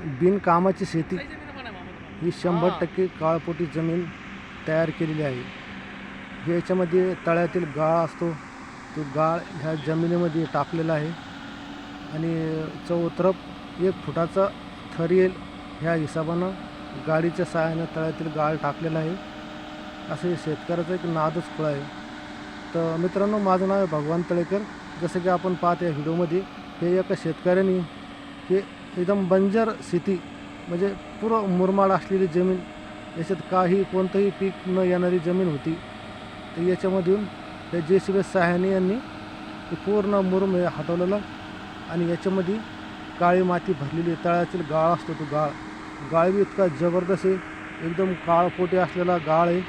बिनकामाची शेती ही शंभर टक्के काळपोटी जमीन तयार केलेली आहे. हे याच्यामध्ये तळ्यातील गाळ असतो. तो गाळ ह्या जमिनीमध्ये टाकलेला आहे. आणि चौतरफ एक फुटाचा थर येईल ह्या हिशोबानं गाडीच्या सहाय्यानं तळ्यातील गाळ टाकलेला आहे. असं हे शेतकऱ्याचं एक नादच खुळा आहे. तर मित्रांनो माझं नाव आहे भगवान तळेकर. जसं की आपण पाहत या व्हिडिओमध्ये हे एका शेतकऱ्याने हे एकदम बंजर स्थिती म्हणजे पुरं मुरमाड असलेली जमीन याच्यात काही कोणतंही पीक न येणारी जमीन होती. तर याच्यामधून त्या जे सी बी सहाय्याने यांनी पूर्ण मुरुम हटवलेलं आणि याच्यामध्ये काळी माती भरलेली तळ्यातील गाळ असतो तो गाळ. गाळ बी इतका जबरदस्त आहे. एकदम काळपोटी असलेला गाळ आहे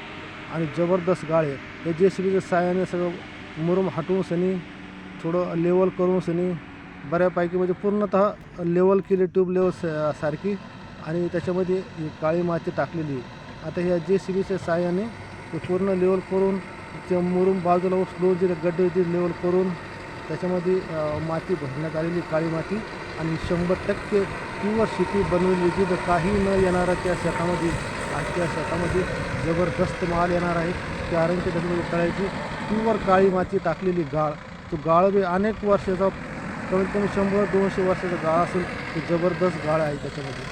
आणि जबरदस्त गाळ आहे. त्या जे सी बीच्या सहाय्याने सगळं मुरुम हटवून सनी थोडं लेवल करून सनी बऱ्यापैकी म्हणजे पूर्णतः लेवल केली ट्यूब लेवल सारखी आणि त्याच्यामध्ये काळी माती टाकलेली आता ह्या जे सी बीच्या सहाय्याने ते पूर्ण लेवल करून ते मुरून बाजूला स्लो जे गड्डे होते लेवल करून त्याच्यामध्ये माती भरण्यात आलेली काळी माती. आणि शंभर टक्के प्युअर शेती बनवली तिथं काही न येणारा त्या शेतामध्ये आणि त्या शेतामध्ये जबरदस्त माल येणार आहे. कारण की त्याच्यामध्ये तळ्याची प्युअर काळी माती टाकलेली गाळ. तो गाळ बी अनेक वर्षाचा कमीत कमी शंभर दोनशे वर्षाचा गाळ असेल जबरदस्त गाळ आहे त्याच्यामध्ये.